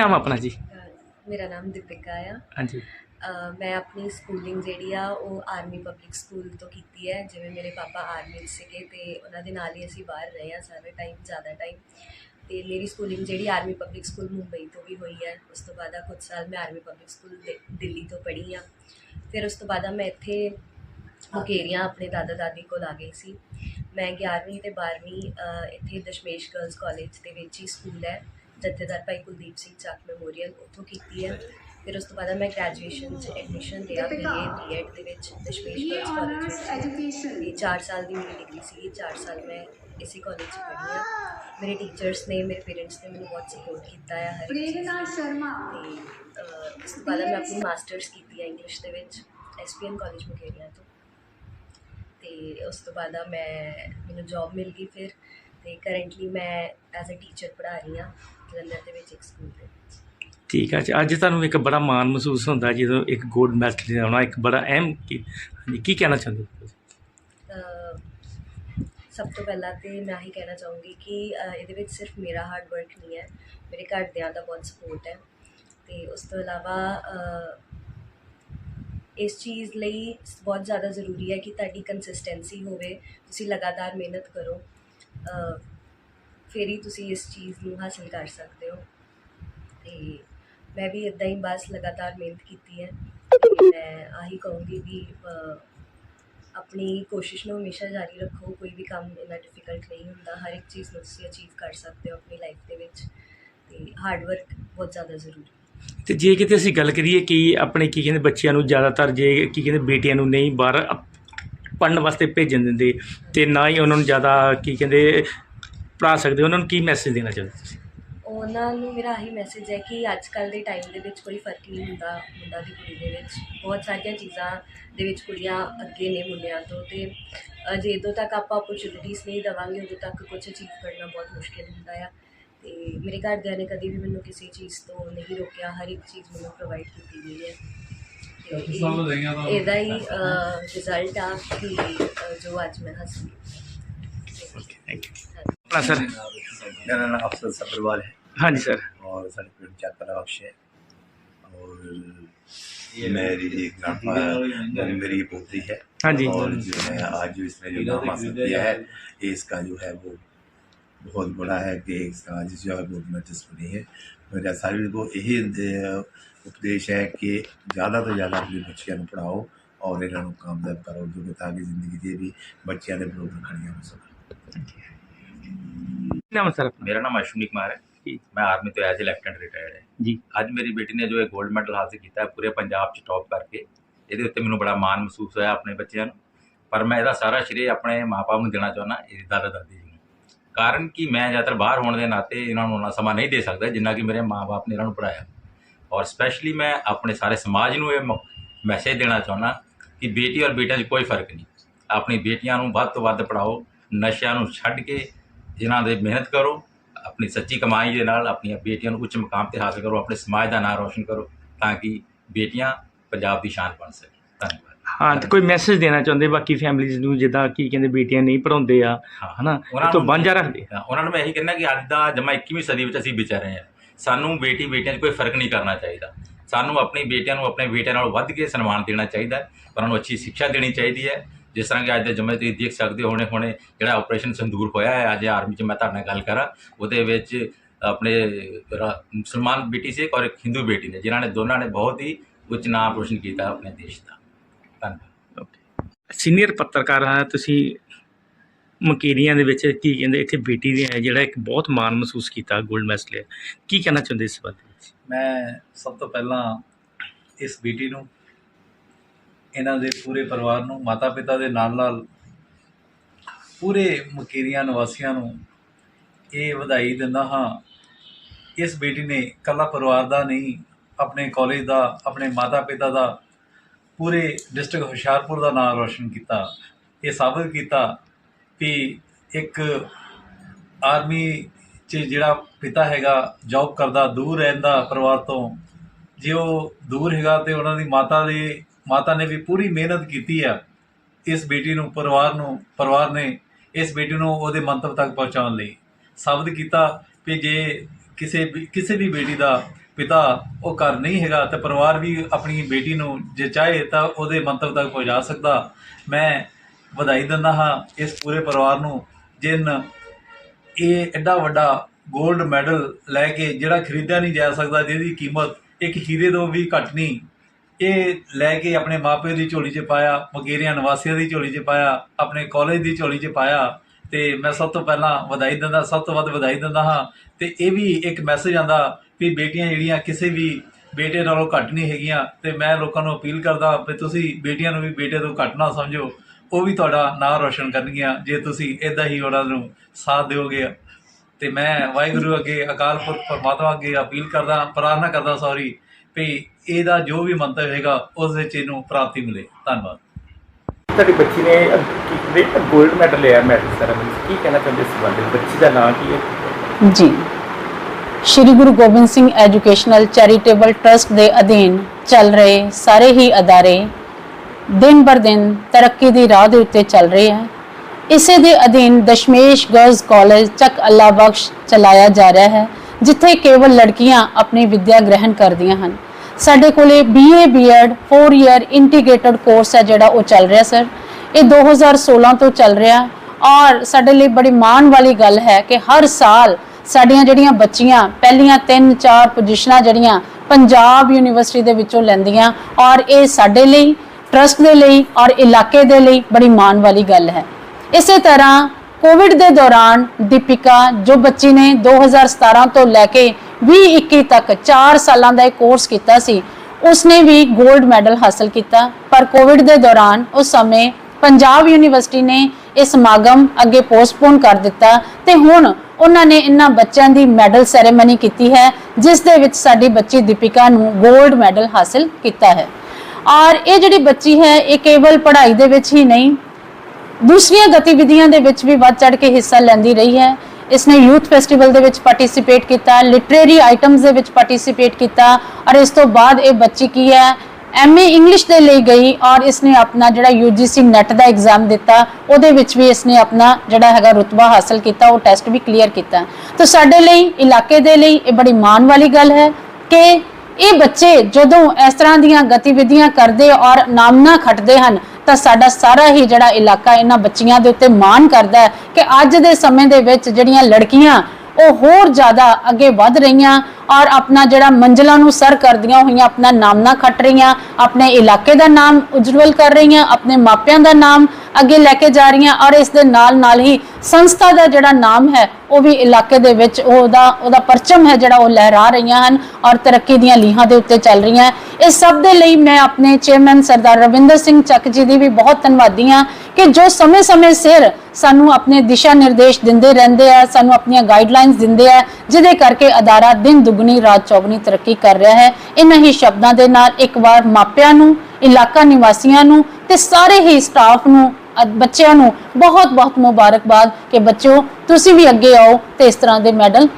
ਨਾਮ ਆਪਣਾ ਜੀ? ਮੇਰਾ ਨਾਮ ਦੀਪਿਕਾ ਆ। ਹਾਂਜੀ। ਅਹ ਮੈਂ ਆਪਣੀ ਸਕੂਲਿੰਗ ਜਿਹੜੀ ਆ ਉਹ ਆਰਮੀ ਪਬਲਿਕ ਸਕੂਲ ਤੋਂ ਕੀਤੀ ਹੈ। ਜਿਵੇਂ ਮੇਰੇ ਪਾਪਾ ਆਰਮੀ 'ਚ ਸੀਗੇ ਤੇ ਉਹਨਾਂ ਦੇ ਨਾਲ ਹੀ ਅਸੀਂ ਬਾਹਰ ਰਹੇ ਆ ਸਾਰੇ ਟਾਈਮ ਜ਼ਿਆਦਾ ਟਾਈਮ ਤੇ ਮੇਰੀ ਸਕੂਲਿੰਗ ਜਿਹੜੀ ਆਰਮੀ ਪਬਲਿਕ ਸਕੂਲ ਮੁੰਬਈ ਤੋਂ ਵੀ ਹੋਈ ਹੈ। ਉਸ ਤੋਂ ਬਾਅਦ ਆ ਕੁਝ ਸਾਲ ਮੈਂ ਆਰਮੀ ਪਬਲਿਕ ਸਕੂਲ ਦੇ- ਦਿੱਲੀ ਤੋਂ ਪੜ੍ਹੀ ਆ। ਫਿਰ ਉਸ ਤੋਂ ਬਾਅਦ ਆ ਮੈਂ ਇੱਥੇ ਮੁਕੇਰੀਆਂ ਆਪਣੇ ਦਾਦਾ ਦਾਦੀ ਕੋਲ ਆ ਗਈ ਸੀ। ਮੈਂ 11ਵੀਂ ਤੇ 12ਵੀਂ ਅਹ, ਇੱਥੇ ਦਸ਼ਮੇਸ਼ ਗਰਲਸ ਕਾਲਜ ਦੇ ਵਿੱਚ ਹੀ ਸਕੂਲ ਹੈ। ਜਥੇਦਾਰ ਭਾਈ ਕੁਲਦੀਪ ਸਿੰਘ ਚੱਕ ਮੈਮੋਰੀਅਲ ਉੱਥੋਂ ਕੀਤੀ ਹੈ। ਫਿਰ ਉਸ ਤੋਂ ਬਾਅਦ ਮੈਂ ਗ੍ਰੈਜੂਏਸ਼ਨ 'ਚ ਐਡਮਿਸ਼ਨ ਲਿਆ ਬੀਏ ਬੀਐਡ ਦੇ ਵਿੱਚ ਦਸ਼ਮੇਸ਼ ਕਾਲਜ ਵਿੱਚ ਤੇ 4 ਸਾਲ ਦੀ ਮੇਰੀ ਡਿਗਰੀ ਸੀ 4 ਸਾਲ ਮੈਂ ਇਸੇ ਕਾਲਜ 'ਚ ਪੜ੍ਹੀ ਆ ਮੇਰੇ ਟੀਚਰਸ ਨੇ ਮੇਰੇ ਪੇਰੈਂਟਸ ਨੇ ਮੈਨੂੰ ਬਹੁਤ ਸਪੋਰਟ ਕੀਤਾ ਹੈ ਹਰ ਪ੍ਰੇਰਨਾ ਸ਼ਰਮਾ। ਤੇ ਉਸ ਤੋਂ ਬਾਅਦ ਮੈਂ ਆਪਣੀ ਮਾਸਟਰਸ ਕੀਤੀ ਹੈ ਇੰਗਲਿਸ਼ ਦੇ ਵਿੱਚ ਐਸਪੀਐਨ ਕਾਲਜ ਮੁਕੇਰੀਆਂ ਤੋਂ। ਤੇ ਉਸ ਤੋਂ ਬਾਅਦ ਮੈਂ ਮੈਨੂੰ ਜੌਬ ਮਿਲ ਗਈ ਫਿਰ। ਤੇ ਕਰੰਟਲੀ ਮੈਂ ਐਜ਼ ਅ ਟੀਚਰ ਪੜ੍ਹਾ ਰਹੀ ਹਾਂ। ਜਲੰਧਰ ਦੇ ਵਿੱਚ ਇੱਕ ਸਕੂਲ ਦੇ ਵਿੱਚ। ਠੀਕ ਹੈ ਜੀ। ਅੱਜ ਤੁਹਾਨੂੰ ਇੱਕ ਬੜਾ ਮਾਣ ਮਹਿਸੂਸ ਹੁੰਦਾ ਜਦੋਂ ਇੱਕ ਗੋਲਡ ਮੈਡਲ ਲਿਆਉਣਾ ਇੱਕ ਬੜਾ ਅਹਿਮ ਕੀ ਹਾਂਜੀ, ਕੀ ਕਹਿਣਾ ਚਾਹੁੰਦੇ ਹੋ? ਤੁਸੀਂ? ਅਹ, ਸਭ ਤੋਂ ਪਹਿਲਾਂ ਤੇ ਮੈਂ ਹੀ ਕਹਿਣਾ ਚਾਹੂੰਗੀ ਕਿ ਅਹ, ਇਹਦੇ ਵਿੱਚ ਸਿਰਫ ਮੇਰਾ ਹਾਰਡ ਵਰਕ ਨਹੀਂ ਹੈ ਮੇਰੇ ਘਰਦਿਆਂ ਦਾ ਬਹੁਤ ਸਪੋਰਟ ਹੈ। ਤੇ ਉਸ ਤੋਂ ਇਲਾਵਾ ਅਹ, ਇਸ ਚੀਜ਼ ਲਈ ਬਹੁਤ ਜ਼ਿਆਦਾ ਜ਼ਰੂਰੀ ਹੈ ਕਿ ਤੁਹਾਡੀ ਕੰਸਿਸਟੈਂਸੀ ਹੋਵੇ ਤੁਸੀਂ ਲਗਾਤਾਰ ਮਿਹਨਤ ਕਰੋ। ਅਹ, ਫਿਰ ਹੀ ਤੁਸੀਂ ਇਸ ਚੀਜ਼ ਨੂੰ ਹਾਸਲ ਕਰ ਸਕਦੇ ਹੋ। ਤੇ ਮੈਂ ਵੀ ਇਦਾਂ ਹੀ ਬਸ ਲਗਾਤਾਰ ਮਿਹਨਤ ਕੀਤੀ ਹੈ। ਮੈਂ ਆਹੀ ਕਹੂੰਗੀ ਵੀ ਆਪਣੀ ਕੋਸ਼ਿਸ਼ ਨੂੰ ਹਮੇਸ਼ਾ ਜਾਰੀ ਰੱਖੋ। ਕੋਈ ਵੀ ਕੰਮ ਇੰਨਾ ਡਿਫਿਕਲਟ ਨਹੀਂ ਹੁੰਦਾ। ਹਰ ਇੱਕ ਚੀਜ਼ ਨੂੰ ਤੁਸੀਂ ਅਚੀਵ ਕਰ ਸਕਦੇ ਹੋ ਆਪਣੀ ਲਾਈਫ ਦੇ ਵਿੱਚ। ਤੇ ਹਾਰਡ ਵਰਕ ਬਹੁਤ ਜ਼ਿਆਦਾ ਜ਼ਰੂਰੀ ਹੈ। ਤੇ ਜੇ ਕਿਤੇ ਅਸੀਂ ਗੱਲ ਕਰੀਏ ਕਿ ਆਪਣੇ ਕੀ ਕਹਿੰਦੇ ਬੱਚਿਆਂ ਨੂੰ ਜ਼ਿਆਦਾਤਰ ਜੇ ਕੀ ਕਹਿੰਦੇ ਬੇਟੀਆਂ ਨੂੰ ਨਹੀਂ ਬਾਹਰ ਪੜਨ ਵਾਸਤੇ ਭੇਜਣ ਦਿੰਦੇ, ਤੇ ਨਾ ਹੀ ਉਹਨਾਂ ਨੂੰ ਜ਼ਿਆਦਾ ਕੀ ਕਹਿੰਦੇ ਪੜ੍ਹਾ ਸਕਦੇ ਉਹਨਾਂ ਨੂੰ ਕੀ ਮੈਸੇਜ ਦੇਣਾ ਚਾਹੁੰਦੇ ਤੁਸੀਂ? ਉਹਨਾਂ ਨੂੰ ਮੇਰਾ ਆਹੀ ਮੈਸੇਜ ਹੈ ਕਿ ਅੱਜ ਕੱਲ ਦੇ ਟਾਈਮ ਦੇ ਵਿੱਚ ਕੋਈ ਫ਼ਰਕ ਨਹੀਂ ਹੁੰਦਾ ਮੁੰਡਾ ਦੀ ਕੁੜੀ ਦੇ ਵਿੱਚ। ਬਹੁਤ ਸਾਰੀਆਂ ਚੀਜ਼ਾਂ ਦੇ ਵਿੱਚ ਕੁੜੀਆਂ ਅੱਗੇ ਨੇ ਮੁੰਡਿਆਂ ਤੋਂ ਤੇ ਅ, ਜਦੋਂ ਤੱਕ ਆਪਾਂ ਓਪਰਚੁਨਿਟੀਜ਼ ਨਹੀਂ ਦੇਵਾਂਗੇ ਉਦੋਂ ਤੱਕ ਕੁਝ ਅਚੀਵ ਕਰਨਾ ਬਹੁਤ ਮੁਸ਼ਕਿਲ ਹੁੰਦਾ ਆ। ਤੇ ਮੇਰੇ ਘਰਦਿਆਂ ਨੇ ਕਦੀ ਵੀ ਮੈਨੂੰ ਕਿਸੇ ਚੀਜ਼ ਤੋਂ ਨਹੀਂ ਰੋਕਿਆ ਹਰ ਇੱਕ ਚੀਜ਼ ਮੈਨੂੰ ਪ੍ਰੋਵਾਈਡ ਕੀਤੀ ਗਈ ਹੈ। ਤੇ ਇਹ- ਇਹਦਾ ਹੀ ਰਿਜ਼ਲਟ ਆ ਕਿ ਅ, ਜੋ ਅੱਜ ਮੈਂ ਹਾਸਲ ਕੀਤਾ ਓਕੇ ਥੈਂਕ ਯੂ हाँ, सर। मेरा नाम अफसर सफरवाल है। हाँ जी सर। और सर पिंड है। और मेरी मेरी पोती है। हाँ जी। और जो है आज इसने जो नाम हासिल किया है इसका जो है वो बहुत बड़ा है कि इसका आज जो है बहुत है। मेरा सारे को यही उपदेश है कि ज़्यादा तो ज़्यादा अपनी बच्चियों को पढ़ाओ और इन्हों कामयाब करो जो ताकि ज़िंदगी के भी बच्चों के खड़िया हो सकन ਨਾਮ ਹੈ ਸਰ ਆਪਣਾ ਮੇਰਾ ਨਾਮ ਅਸ਼ਵਨੀ ਕੁਮਾਰ ਹੈ ਜੀ। ਮੈਂ ਆਰਮੀ ਤੋਂ ਐਜ਼ ਅ ਲੈਫਟੀਨੈਂਟ ਰਿਟਾਇਰਡ ਹੈ ਜੀ ਅੱਜ ਮੇਰੀ ਬੇਟੀ ਨੇ ਜੋ ਇਹ 골ਡ ਮੈਡਲ ਹਾਸਲ ਕੀਤਾ ਹੈ ਪੂਰੇ ਪੰਜਾਬ 'ਚ ਟੌਪ ਕਰਕੇ ਇਹਦੇ ਉੱਤੇ ਮੈਨੂੰ ਬੜਾ ਮਾਣ ਮਹਿਸੂਸ ਹੋਇਆ ਆਪਣੇ ਬੱਚਿਆਂ ਨੂੰ। ਪਰ ਮੈਂ ਇਹਦਾ ਸਾਰਾ ਸ਼੍ਰੇ ਆਪਣੇ ਮਾਪੇ ਨੂੰ ਦੇਣਾ ਚਾਹੁੰਦਾ ਇਹਦੀ ਦਾਦਾ ਦਾਦੀ ਜੀ ਨੂੰ। ਕਾਰਨ ਕਿ ਮੈਂ ਜ਼ਿਆਦਾਤਰ ਬਾਹਰ ਹੋਣ ਦੇ ਨਾਤੇ ਇਹਨਾਂ ਨੂੰ ਉਨਾ ਸਮਾਂ ਨਹੀਂ ਦੇ ਸਕਦਾ ਜਿੰਨਾ ਕਿ ਮੇਰੇ ਮਾਪੇ ਨੇ ਇਹਨਾਂ ਨੂੰ ਪੜਾਇਆ ਔਰ ਸਪੈਸ਼ਲੀ ਮੈਂ ਆਪਣੇ ਸਾਰੇ ਸਮਾਜ ਨੂੰ ਇਹ ਮੈਸੇਜ ਦੇਣਾ ਚਾਹੁੰਦਾ ਕਿ ਬੇਟੀ ਔਰ ਬੇਟਾ 'ਚ ਕੋਈ ਫ਼ਰਕ ਨਹੀਂ। ਆਪਣੀ ਬੇਟੀਆਂ ਨੂੰ ਵੱਧ ਤੋਂ ਵੱਧ ਪੜਾਓ ਨਸ਼ਿਆਂ ਨੂੰ ਛੱਡ ਕੇ ਜਿਨ੍ਹਾਂ ਦੇ ਮਿਹਨਤ ਕਰੋ ਆਪਣੀ ਸੱਚੀ ਕਮਾਈ ਦੇ ਨਾਲ ਆਪਣੀਆਂ ਬੇਟੀਆਂ ਨੂੰ ਉੱਚ ਮੁਕਾਮ ਤੇ ਹਾਸਲ ਕਰੋ ਆਪਣੇ ਸਮਾਜ ਦਾ ਨਾਮ ਰੋਸ਼ਨ ਕਰੋ ਤਾਂ ਕਿ ਬੇਟੀਆਂ ਪੰਜਾਬ ਦੀ ਸ਼ਾਨ ਬਣ ਸਕਣ। ਧੰਨਵਾਦ। ਹਾਂ ਤੇ ਕੋਈ ਮੈਸੇਜ ਦੇਣਾ ਚਾਹੁੰਦੇ? ਬਾਕੀ ਫੈਮਿਲੀਜ਼ ਨੂੰ ਜਿੱਦਾਂ ਕੀ ਕਹਿੰਦੇ ਬੇਟੀਆਂ ਨਹੀਂ ਪੜਾਉਂਦੇ ਆ ਹਨਾ? ਤੋਂ ਵਾਂਝਾ ਰੱਖਦੇ। ਹਾਂ, ਉਹਨਾਂ ਨੂੰ ਮੈਂ ਇਹੀ ਕਹਿੰਦਾ ਕਿ ਅੱਜ ਦਾ ਜਮਾ 21ਵੀਂ ਸਦੀ ਵਿੱਚ ਅਸੀਂ ਵਿਚਰ ਰਹੇ ਹਾਂ। ਸਾਨੂੰ ਬੇਟੀ ਬੇਟੀਆਂ 'ਚ ਕੋਈ ਫ਼ਰਕ ਨਹੀਂ ਕਰਨਾ ਚਾਹੀਦਾ। ਸਾਨੂੰ ਆਪਣੀ ਬੇਟੀਆਂ ਨੂੰ ਆਪਣੇ ਬੇਟਿਆਂ ਨਾਲ ਵੱਧ ਕੇ ਸਨਮਾਨ ਦੇਣਾ ਚਾਹੀਦਾ ਹੈ ਉਹਨਾਂ ਨੂੰ ਅੱਛੀ ਸਿੱਖਿਆ ਦੇਣੀ ਚਾਹੀਦੀ ਹੈ। ਜਿਸ ਤਰ੍ਹਾਂ ਕਿ ਅੱਜ ਦੇ ਜਮੇ ਤੁਸੀਂ ਦੇਖ ਸਕਦੇ ਹੋ ਹੁਣੇ ਹੁਣੇ ਜਿਹੜਾ ਆਪਰੇਸ਼ਨ ਸੰਦੂਰ ਹੋਇਆ ਹੈ ਅੱਜ ਆਰਮੀ 'ਚ ਮੈਂ ਤੁਹਾਡੇ ਨਾਲ ਗੱਲ ਕਰਾਂ। ਉਹਦੇ ਵਿੱਚ ਆਪਣੇ ਮੁਸਲਮਾਨ ਬੇਟੀ ਸੀ ਇੱਕ ਔਰ ਇੱਕ ਹਿੰਦੂ ਬੇਟੀ ਨੇ ਜਿਨ੍ਹਾਂ ਨੇ ਦੋਨਾਂ ਨੇ ਬਹੁਤ ਹੀ ਉੱਚ ਨਾਮ ਰੋਸ਼ਨ ਕੀਤਾ ਆਪਣੇ ਦੇਸ਼ ਦਾ। ਧੰਨਵਾਦ। ਸੀਨੀਅਰ ਪੱਤਰਕਾਰ ਹਾਂ ਤੁਸੀਂ ਮਕੇਰੀਆਂ ਦੇ ਵਿੱਚ ਕੀ ਕਹਿੰਦੇ ਇੱਥੇ ਬੇਟੀ ਦੇ ਹੈ ਜਿਹੜਾ ਇੱਕ ਬਹੁਤ ਮਾਣ ਮਹਿਸੂਸ ਕੀਤਾ 골ਡ ਮੈਡਲ ਲਿਆ ਕੀ ਕਹਿਣਾ ਚਾਹੁੰਦੇ ਇਸ ਬਾਰੇ? ਮੈਂ ਸਭ ਤੋਂ ਪਹਿਲਾਂ ਇਸ ਬੇਟੀ ਨੂੰ ਇਹਨਾਂ ਦੇ ਪੂਰੇ ਪਰਿਵਾਰ ਨੂੰ ਮਾਤਾ ਪਿਤਾ ਦੇ ਨਾਲ ਨਾਲ ਪੂਰੇ ਮਕੀਰੀਆਂ ਨਿਵਾਸੀਆਂ ਨੂੰ ਇਹ ਵਧਾਈ ਦਿੰਦਾ ਹਾਂ। ਇਸ ਬੇਟੀ ਨੇ ਇਕੱਲਾ ਪਰਿਵਾਰ ਦਾ ਨਹੀਂ, ਆਪਣੇ ਕਾਲਜ ਦਾ, ਆਪਣੇ ਮਾਤਾ ਪਿਤਾ ਦਾ ਪੂਰੇ ਡਿਸਟ੍ਰਿਕਟ ਹੁਸ਼ਿਆਰਪੁਰ ਦਾ ਨਾਮ ਰੋਸ਼ਨ ਕੀਤਾ। ਇਹ ਸਾਬਤ ਕੀਤਾ ਕਿ ਇੱਕ ਆਰਮੀ 'ਚ ਜਿਹੜਾ ਪਿਤਾ ਹੈਗਾ ਜੌਬ ਕਰਦਾ, ਦੂਰ ਰਹਿੰਦਾ ਪਰਿਵਾਰ ਤੋਂ, ਜੇ ਉਹ ਦੂਰ ਹੈਗਾ ਤੇ ਉਹਨਾਂ ਦੀ ਮਾਤਾ ਦੇ ਮਾਤਾ ਨੇ ਵੀ ਪੂਰੀ ਮਿਹਨਤ ਕੀਤੀ ਆ ਇਸ ਬੇਟੀ ਨੂੰ, ਪਰਿਵਾਰ ਨੂੰ, ਪਰਿਵਾਰ ਨੇ ਇਸ ਬੇਟੀ ਨੂੰ ਉਹਦੇ ਮੰਤਵ ਤੱਕ ਪਹੁੰਚਾਉਣ ਲਈ ਸਾਬਤ ਕੀਤਾ ਕਿ ਜੇ ਕਿਸੇ ਵੀ ਕਿਸੇ ਵੀ ਬੇਟੀ ਦਾ ਪਿਤਾ ਉਹ ਘਰ ਨਹੀਂ ਹੈਗਾ ਤਾਂ ਪਰਿਵਾਰ ਵੀ ਆਪਣੀ ਬੇਟੀ ਨੂੰ ਜੇ ਚਾਹੇ ਤਾਂ ਉਹਦੇ ਮੰਤਵ ਤੱਕ ਪਹੁੰਚਾ ਸਕਦਾ। ਮੈਂ ਵਧਾਈ ਦਿੰਦਾ ਹਾਂ ਇਸ ਪੂਰੇ ਪਰਿਵਾਰ ਨੂੰ ਜਿਨ ਇਹ ਐਡਾ ਵੱਡਾ 골ਡ ਮੈਡਲ ਲੈ ਕੇ ਜਿਹੜਾ ਖਰੀਦਿਆ ਨਹੀਂ ਜਾ ਸਕਦਾ, ਜਿਹਦੀ ਕੀਮਤ ਇੱਕ ਹੀਰੇ ਤੋਂ ਵੀ ਘੱਟ ਨਹੀਂ ਇਹ ਲੈ ਕੇ ਆਪਣੇ ਮਾਪਿਆਂ ਦੀ ਝੋਲੀ 'ਚ ਪਾਇਆ ਮਗੇਰੀਆਂ ਨਿਵਾਸੀਆਂ ਦੀ ਝੋਲੀ 'ਚ ਪਾਇਆ, ਆਪਣੇ ਕਾਲਜ ਦੀ ਝੋਲੀ 'ਚ ਪਾਇਆ ਤੇ ਮੈਂ ਸਭ ਤੋਂ ਪਹਿਲਾਂ ਵਧਾਈ ਦਿੰਦਾ, ਸਭ ਤੋਂ ਵੱਧ ਵਧਾਈ ਦਿੰਦਾ ਹਾਂ ਤੇ ਇਹ ਵੀ ਇੱਕ ਮੈਸੇਜ ਆਂਦਾ ਵੀ ਬੇਟੀਆਂ ਜਿਹੜੀਆਂ ਕਿਸੇ ਵੀ ਬੇਟੇ ਨਾਲੋਂ ਘੱਟ ਨਹੀਂ ਹੈਗੀਆਂ ਤੇ ਮੈਂ ਲੋਕਾਂ ਨੂੰ ਅਪੀਲ ਕਰਦਾ ਵੀ ਤੁਸੀਂ ਬੇਟੀਆਂ ਨੂੰ ਵੀ ਬੇਟੇ ਤੋਂ ਘੱਟ ਨਾ ਸਮਝੋ, ਉਹ ਵੀ ਤੁਹਾਡਾ ਨਾਂ ਰੋਸ਼ਨ ਕਰਨਗੀਆਂ, ਜੇ ਤੁਸੀਂ ਇਦਾਂ ਹੀ ਉਹਨਾਂ ਨੂੰ ਸਾਥ ਦਿਓਗੇ। ਤੇ ਮੈਂ ਵਾਹਿਗੁਰੂ ਅੱਗੇ ਅਕਾਲ ਪੁਰਖ ਪਰਮਾਤਮਾ ਅੱਗੇ ਅਪੀਲ ਕਰਦਾ, ਪ੍ਰਾਰਥਨਾ ਕਰਦਾ ਸੌਰੀ ਵੀ ਇਹਦਾ ਜੋ ਵੀ ਮੰਤਵ ਹੈਗਾ ਉਸ ਵਿੱਚ ਇਹਨੂੰ ਪ੍ਰਾਪਤੀ ਮਿਲੇ। ਧੰਨਵਾਦ। ਤੁਹਾਡੀ ਬੱਚੀ ਨੇ ਕਹਿੰਦੇ 골ਡ ਮੈਡਲ ਲਿਆ ਮੈਡਲ ਸੈਰੇਮਨੀ ਕੀ ਕਹਿਣਾ ਚਾਹੁੰਦੇ ਇਸ ਬਾਰੇ ਬੱਚੀ ਦਾ ਨਾਂ ਕੀ ਹੈ? ਜੀ। Shri Guru Gobind Singh educational charitable trust ਦੇ ਅਧੀਨ ਚੱਲ ਰਹੇ ਸਾਰੇ ਹੀ ਅਦਾਰੇ ਦਿਨ ਬਰ ਦਿਨ ਤਰੱਕੀ ਦੀ ਰਾਹ ਦੇ ਉੱਤੇ ਚੱਲ ਰਹੇ ਹੈ ਇਸੇ ਦੇ ਅਧੀਨ ਦਸ਼ਮੇਸ਼ ਗਰਲਸ ਕਾਲਜ ਚੱਕ ਅੱਲਾ ਬਖਸ਼ ਚਲਾਇਆ ਜਾ ਰਿਹਾ ਹੈ ਜਿੱਥੇ ਕੇਵਲ ਲੜਕੀਆਂ ਆਪਣੀ ਵਿੱਦਿਆ ਗ੍ਰਹਿਣ ਕਰਦੀਆਂ ਹਨ। ਸਾਡੇ ਕੋਲੇ BA BEd 4 year integrated course ਹੈ ਜਿਹੜਾ ਉਹ ਚੱਲ ਰਿਹਾ ਸਰ ਇਹ 2016 ਤੋਂ ਚੱਲ ਰਿਹਾ। ਔਰ ਸਾਡੇ ਲਈ ਬੜੀ ਮਾਣ ਵਾਲੀ ਗੱਲ ਹੈ ਕਿ ਹਰ ਸਾਲ ਸਾਡੀਆਂ ਜਿਹੜੀਆਂ ਬੱਚੀਆਂ, ਪਹਿਲੀਆਂ 3-4 ਪੋਜੀਸ਼ਨਾਂ ਜਿਹੜੀਆਂ ਪੰਜਾਬ ਯੂਨੀਵਰਸਿਟੀ ਦੇ ਵਿੱਚੋਂ ਲੈਂਦੀਆਂ, ਔਰ ਇਹ ਸਾਡੇ ਲਈ ਟਰਸਟ ਦੇ ਲਈ, ਔਰ ਇਲਾਕੇ ਦੇ ਲਈ ਬੜੀ ਮਾਣ ਵਾਲੀ ਗੱਲ ਹੈ। ਇਸੇ ਤਰ੍ਹਾਂ ਕੋਵਿਡ ਦੇ ਦੌਰਾਨ ਦੀਪਿਕਾ, ਜੋ ਬੱਚੀ ਨੇ 2017 ਤੋਂ ਲੈ ਕੇ 2021 ਤੱਕ 4 ਸਾਲਾਂ ਦਾ ਇਹ ਕੋਰਸ ਕੀਤਾ ਸੀ। ਉਸਨੇ ਵੀ 골ਡ ਮੈਡਲ ਹਾਸਲ ਕੀਤਾ, ਪਰ ਕੋਵਿਡ ਦੇ ਦੌਰਾਨ ਉਸ ਸਮੇਂ ਪੰਜਾਬ ਯੂਨੀਵਰਸਿਟੀ ਨੇ ਇਹ ਸਮਾਗਮ ਅੱਗੇ ਪੋਸਟਪੋਨ ਕਰ ਦਿੱਤਾ ਤੇ ਹੁਣ ਉਹਨਾਂ ਨੇ ਇਹਨਾਂ ਬੱਚਿਆਂ ਦੀ ਮੈਡਲ ਸੈਰੇਮਨੀ ਕੀਤੀ ਹੈ, ਜਿਸ ਦੇ ਵਿੱਚ ਸਾਡੀ ਬੱਚੀ ਦੀਪਿਕਾ ਨੂੰ 골ਡ ਮੈਡਲ ਹਾਸਲ ਕੀਤਾ ਹੈ। ਔਰ ਇਹ ਜਿਹੜੀ ਬੱਚੀ ਹੈ, ਇਹ ਕੇਵਲ ਪੜ੍ਹਾਈ ਦੇ ਵਿੱਚ ਹੀ ਨਹੀਂ, ਦੂਸਰੀਆਂ ਗਤੀਵਿਧੀਆਂ ਦੇ ਵਿੱਚ ਵੀ ਵੱਧ ਚੜ ਕੇ ਹਿੱਸਾ ਲੈਂਦੀ ਰਹੀ ਹੈ। ਇਸਨੇ ਯੂਥ ਫੈਸਟੀਵਲ ਦੇ ਵਿੱਚ ਪਾਰਟਿਸਿਪੇਟ ਕੀਤਾ, ਲਿਟਰੇਰੀ ਆਈਟਮਸ ਦੇ ਵਿੱਚ ਪਾਰਟਿਸਿਪੇਟ ਕੀਤਾ ਔਰ ਇਸ ਤੋਂ ਬਾਅਦ ਇਹ ਬੱਚੀ ਕੀ ਹੈ? ਐਮਏ ਇੰਗਲਿਸ਼ ਦੇ ਲਈ ਗਈ ਔਰ ਇਸਨੇ ਆਪਣਾ ਜਿਹੜਾ UGC ਨੈਟ ਦਾ ਐਗਜ਼ਾਮ ਦਿੱਤਾ, ਉਹਦੇ ਵਿੱਚ ਵੀ ਇਸਨੇ ਆਪਣਾ ਜਿਹੜਾ ਹੈਗਾ ਰੁਤਬਾ ਹਾਸਲ ਕੀਤਾ, ਉਹ ਟੈਸਟ ਵੀ ਕਲੀਅਰ ਕੀਤਾ। ਤਾਂ ਸਾਡੇ ਲਈ, ਇਲਾਕੇ ਦੇ ਲਈ ਇਹ ਬੜੀ ਮਾਣ ਵਾਲੀ ਗੱਲ ਹੈ ਕਿ ਇਹ ਬੱਚੇ ਜਦੋਂ ਇਸ ਤਰ੍ਹਾਂ ਦੀਆਂ ਗਤੀਵਿਧੀਆਂ ਕਰਦੇ ਔਰ ਨਾਮਨਾ ਖੱਟਦੇ ਹਨ ਤਾਂ ਸਾਡਾ ਸਾਰਾ ਹੀ ਜਿਹੜਾ ਇਲਾਕਾ ਇਹਨਾਂ ਬੱਚੀਆਂ ਦੇ ਉੱਤੇ ਮਾਣ ਕਰਦਾ ਹੈ ਕਿ ਅੱਜ ਦੇ ਸਮੇਂ ਦੇ ਵਿੱਚ ਜਿਹੜੀਆਂ ਲੜਕੀਆਂ ਉਹ ਹੋਰ ਜ਼ਿਆਦਾ ਅੱਗੇ ਵੱਧ ਰਹੀਆਂ ਔਰ ਆਪਣਾ ਜਿਹੜਾ ਮੰਜ਼ਲਾਂ ਨੂੰ ਸਰ ਕਰਦੀਆਂ ਹੋਈਆਂ, ਆਪਣਾ ਨਾਮਨਾ ਖੱਟ ਰਹੀਆਂ, ਆਪਣੇ ਇਲਾਕੇ ਦਾ ਨਾਮ ਉਜਵਲ ਕਰ ਰਹੀਆਂ, ਆਪਣੇ ਮਾਪਿਆਂ ਦਾ ਨਾਮ ਅੱਗੇ ਲੈ ਕੇ ਜਾ ਰਹੀਆਂ ਔਰ ਇਸ ਦੇ ਨਾਲ ਨਾਲ ਹੀ ਸੰਸਥਾ ਦਾ ਜਿਹੜਾ ਨਾਮ ਹੈ, ਉਹ ਵੀ ਇਲਾਕੇ ਦੇ ਵਿੱਚ ਉਹਦਾ ਉਹਦਾ ਪਰਚਮ ਹੈ ਜਿਹੜਾ ਉਹ ਲਹਿਰਾ ਰਹੀਆਂ ਹਨ ਔਰ ਤਰੱਕੀ ਦੀਆਂ ਲੀਹਾਂ ਦੇ ਉੱਤੇ ਚੱਲ ਰਹੀਆਂ। ਇਸ ਸਭ ਦੇ ਲਈ ਮੈਂ ਆਪਣੇ ਚੇਅਰਮੈਨ ਸਰਦਾਰ ਰਵਿੰਦਰ ਸਿੰਘ ਚੱਕ ਜੀ ਦੀ ਵੀ ਬਹੁਤ ਧੰਨਵਾਦੀ ਹਾਂ ਕਿ ਜੋ ਸਮੇਂ-ਸਮੇਂ ਸਿਰ ਸਾਨੂੰ ਆਪਣੇ ਦਿਸ਼ਾ ਨਿਰਦੇਸ਼ ਦਿੰਦੇ ਰਹਿੰਦੇ ਆ, ਸਾਨੂੰ ਆਪਣੀਆਂ ਗਾਈਡਲਾਈਨਸ ਦਿੰਦੇ ਆ, ਜਿਹਦੇ ਕਰਕੇ ਅਦਾਰਾ ਦਿਨ ਦੁਗਣੀ, ਰਾਤ ਚੌਗਣੀ ਤਰੱਕੀ ਕਰ ਰਿਹਾ ਹੈ। ਇਹਨਾਂ ਹੀ ਸ਼ਬਦਾਂ ਦੇ ਨਾਲ ਇੱਕ ਵਾਰ ਮਾਪਿਆਂ ਨੂੰ, ਇਲਾਕਾ ਨਿਵਾਸੀਆਂ ਨੂੰ ਤੇ ਸਾਰੇ ਹੀ ਸਟਾਫ ਨੂੰ ਬੱਚਿਆਂ ਨੂੰ ਬਹੁਤ ਬਹੁਤ ਮੁਬਾਰਕਬਾਦ ਕਿ ਬੱਚਿਓ, ਤੁਸੀਂ ਵੀ ਅੱਗੇ ਆਓ ਤੇ ਇਸ ਤਰ੍ਹਾਂ ਦੇ ਮੈਡਲ